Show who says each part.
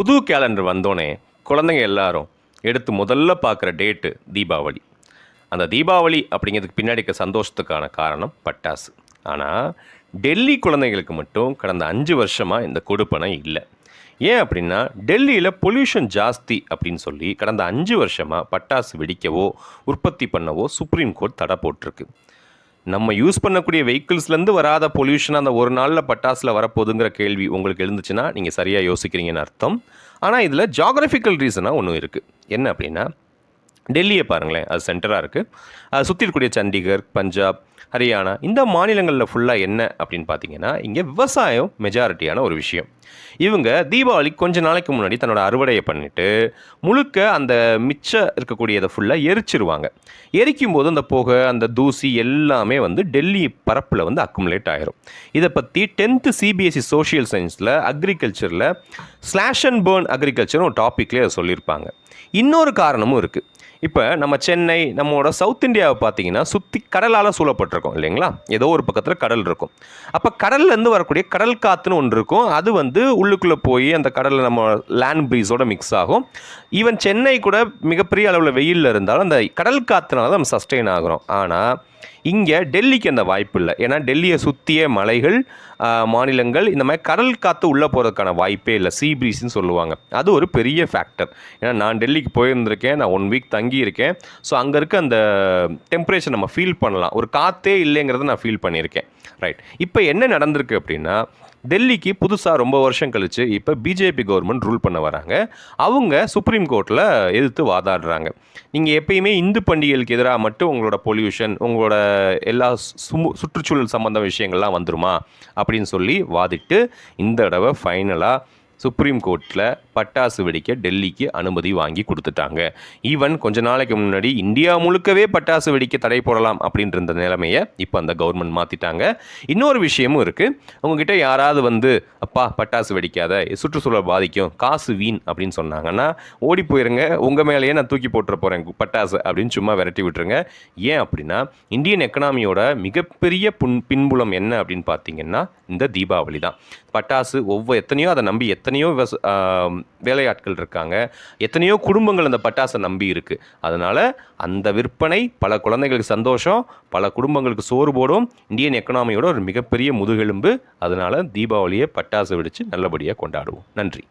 Speaker 1: புது கேலண்டர் வந்தோடனே குழந்தைங்க எல்லாரும் எடுத்து முதல்ல பார்க்குற டேட்டு தீபாவளி. அந்த தீபாவளி அப்படிங்கிறதுக்கு பின்னாடி இருக்க சந்தோஷத்துக்கான காரணம் பட்டாசு. ஆனால் டெல்லி குழந்தைங்களுக்கு மட்டும் கடந்த அஞ்சு வருஷமாக இந்த கொடுப்பனை இல்லை. ஏன் அப்படின்னா டெல்லியில் பொல்யூஷன் ஜாஸ்தி அப்படின்னு சொல்லி கடந்த அஞ்சு வருஷமாக பட்டாசு வெடிக்கவோ உற்பத்தி பண்ணவோ சுப்ரீம் கோர்ட் தடை போட்டிருக்கு. நம்ம யூஸ் பண்ணக்கூடிய வெஹிக்கிள்ஸ்லேருந்து வராத பொல்யூஷன் அந்த ஒரு நாளில் பட்டாசில் வரப்போகுதுங்கிற கேள்வி உங்களுக்கு எழுந்துச்சுன்னா நீங்கள் சரியாக யோசிக்கிறீங்கன்னு அர்த்தம். ஆனால் இதில் ஜாகிரபிக்கல் ரீசனாக ஒன்று இருக்குது என்ன அப்படின்னா டெல்லியை பாருங்களேன் அது சென்டராக இருக்குது அது சுற்றி இருக்கக்கூடிய சண்டிகர் பஞ்சாப் ஹரியானா இந்த மாநிலங்களில் ஃபுல்லாக என்ன அப்படின்னு பார்த்தீங்கன்னா இங்கே விவசாயம் மெஜாரிட்டியான ஒரு விஷயம். இவங்க தீபாவளி கொஞ்ச நாளைக்கு முன்னாடி தன்னோட அறுவடையை பண்ணிட்டு முழுக்க அந்த மிச்சம் இருக்கக்கூடியதை ஃபுல்லாக எரிச்சிருவாங்க. எரிக்கும் போது அந்த புகை அந்த தூசி எல்லாமே வந்து டெல்லி பரப்பில் வந்து அக்குமுலேட் ஆகிரும் இதை பற்றி டென்த்து சிபிஎஸ்சி சோஷியல் சயின்ஸில் அக்ரிகல்ச்சரில் ஸ்லாஷ் அண்ட் பேர்ன் அக்ரிகல்ச்சர் ஒரு டாப்பிக்லேயே அதை சொல்லியிருப்பாங்க. இன்னொரு காரணமும் இருக்குது இப்போ நம்ம சென்னை நம்மளோட சவுத் இந்தியாவை பார்த்தீங்கன்னா சுற்றி கடலால் சூழப்பட்டிருக்கோம் இல்லைங்களா? ஏதோ ஒரு பக்கத்தில் கடல் இருக்கும். அப்போ கடல்லேருந்து வரக்கூடிய கடல் காற்றுன்னு ஒன்று இருக்கும். அது வந்து உள்ளுக்குள்ளே போய் அந்த கடலில் நம்ம லேண்ட் ப்ரீஸோட மிக்ஸ் ஆகும். ஈவன் சென்னை கூட மிகப்பெரிய அளவில் வெயிலில் இருந்தாலும் அந்த கடல் காற்றுனால தான் நம்ம சஸ்டெயின் ஆகிறோம். ஆனால் இங்கே டெல்லிக்கு அந்த வாய்ப்பு இல்லை. ஏன்னா டெல்லியை சுற்றிய மலைகள் மாநிலங்கள் இந்த மாதிரி கடல் காற்று உள்ளே போகிறதுக்கான வாய்ப்பே இல்லை. சீ ப்ரீஸ்னு சொல்லுவாங்க. அது ஒரு பெரிய ஃபேக்டர் ஏன்னா நான் டெல்லிக்கு போயிருந்திருக்கேன் நான் ஒன் வீக் தங்கியிருக்கேன். ஸோ அங்கே இருக்க அந்த டெம்பரேச்சர் நம்ம ஃபீல் பண்ணலாம். ஒரு காற்றே இல்லைங்கிறத நான் ஃபீல் பண்ணியிருக்கேன். ரைட் இப்போ என்ன நடந்திருக்கு அப்படின்னா டெல்லிக்கு புதுசாக ரொம்ப வருஷம் கழித்து இப்போ பிஜேபி கவர்மெண்ட் ரூல் பண்ண வராங்க. அவங்க சுப்ரீம் கோர்ட்டில் எதிர்த்து வாதாடுறாங்க. நீங்கள் எப்பயுமே இந்து பண்டிகைகளுக்கு எதிராக மட்டும் உங்களோட பொல்யூஷன் உங்களோட எல்லா சுமு சுற்றுச்சூழல் சம்மந்த விஷயங்கள்லாம் வந்துருமா? அப்படின்னு சொல்லி வாதிட்டு இந்த தடவை ஃபைனலாக சுப்ரீம் கோர்ட்டில் பட்டாசு வெடிக்க டெல்லிக்கு அனுமதி வாங்கி கொடுத்துட்டாங்க. ஈவன் கொஞ்ச நாளைக்கு முன்னாடி இந்தியா முழுக்கவே பட்டாசு வெடிக்க தடை போடலாம் அப்படின்ற இந்த நிலைமையை இப்போ அந்த கவர்மெண்ட் மாற்றிட்டாங்க இன்னொரு விஷயமும் இருக்குது உங்ககிட்ட யாராவது வந்து அப்பா பட்டாசு வெடிக்காத சுற்றுச்சூழல் பாதிக்கும் காசு வீண் அப்படின்னு சொன்னாங்கன்னா ஓடி போயிருங்க உங்கள் மேலேயே நான் தூக்கி போட்டுற போகிறேன் பட்டாசு அப்படின்னு சும்மா விரட்டி விட்டுருங்க. ஏன் அப்படின்னா இந்தியன் எக்கனாமியோட மிகப்பெரிய புன் பின்புலம் என்ன அப்படின்னு பார்த்தீங்கன்னா இந்த தீபாவளி தான். பட்டாசு ஒவ்வொரு எத்தனையோ அதை நம்பி எத்தனை எத்தனையோ விவச வேலையாட்கள் இருக்காங்க. எத்தனையோ குடும்பங்கள் அந்த பட்டாசை நம்பி இருக்குது அதனால் அந்த விற்பனை பல குழந்தைகளுக்கு சந்தோஷம் பல குடும்பங்களுக்கு சோறு போடும் இந்தியன் எக்கனாமியோட ஒரு மிகப்பெரிய முதுகெலும்பு. அதனால் தீபாவளியை பட்டாசு வெடித்து நல்லபடியாக கொண்டாடுவோம். நன்றி.